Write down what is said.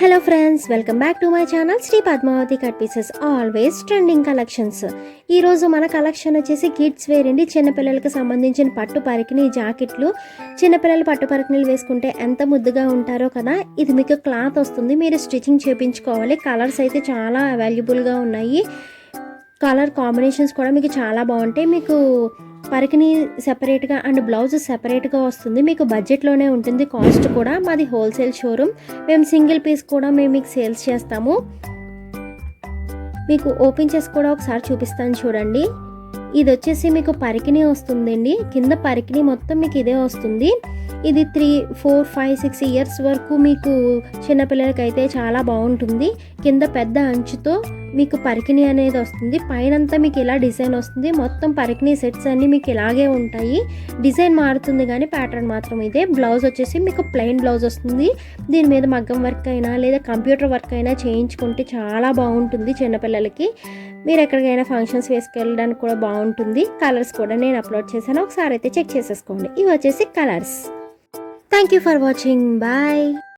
Hello friends welcome back to my channel Shri Padmavati cut pieces always trending collections ఈరోజు మన collection వచ్చేసి kids wear అండి. చిన్నపిల్లలకి సంబంధించిన పట్టు పరికిణి జాకెట్లు. చిన్నపిల్లలు పట్టు పరికినీలు వేసుకుంటే ఎంత ముద్దుగా ఉంటారో కదా ఇది మీకు క్లాత్ వస్తుంది. మీరు స్టిచ్చింగ్ చేయించుకోవాలి కలర్స్ అయితే చాలా అవైలబుల్గా ఉన్నాయి. కలర్ కాంబినేషన్స్ కూడా మీకు చాలా బాగుంటాయి. మీకు పరికిని సెపరేట్గా అండ్ బ్లౌజ్ సెపరేట్గా వస్తుంది. మీకు బడ్జెట్లోనే ఉంటుంది. కాస్ట్ కూడా మాది హోల్సేల్ షోరూమ్ మేము సింగిల్ పీస్ కూడా మేము మీకు సేల్స్ చేస్తాము. మీకు ఓపెన్ చేసి కూడా ఒకసారి చూపిస్తాను చూడండి. ఇది వచ్చేసి మీకు పరికిణి వస్తుందండి. కింద పరికిణి మొత్తం మీకు ఇదే వస్తుంది. ఇది three four five six years వరకు మీకు చిన్నపిల్లలకైతే చాలా బాగుంటుంది. కింద పెద్ద అంచుతో మీకు పరికిణి అనేది వస్తుంది. పైనంతా మీకు ఇలా డిజైన్ వస్తుంది. మొత్తం పరికిణి సెట్స్ అన్నీ మీకు ఇలాగే ఉంటాయి. డిజైన్ మారుతుంది కానీ ప్యాటర్న్ మాత్రం ఇదే. బ్లౌజ్ వచ్చేసి మీకు ప్లెయిన్ బ్లౌజ్ వస్తుంది. దీని మీద మగ్గం వర్క్ అయినా లేదా కంప్యూటర్ వర్క్ అయినా చేయించుకుంటే చాలా బాగుంటుంది చిన్నపిల్లలకి. మీరు ఎక్కడికైనా ఫంక్షన్స్ వేసుకెళ్ళడానికి కూడా బాగుంటుంది. కలర్స్ కూడా నేను అప్లోడ్ చేశాను. ఒకసారి అయితే చెక్ చేసేసుకోండి. ఇవి వచ్చేసి colours. Thank you for watching. Bye.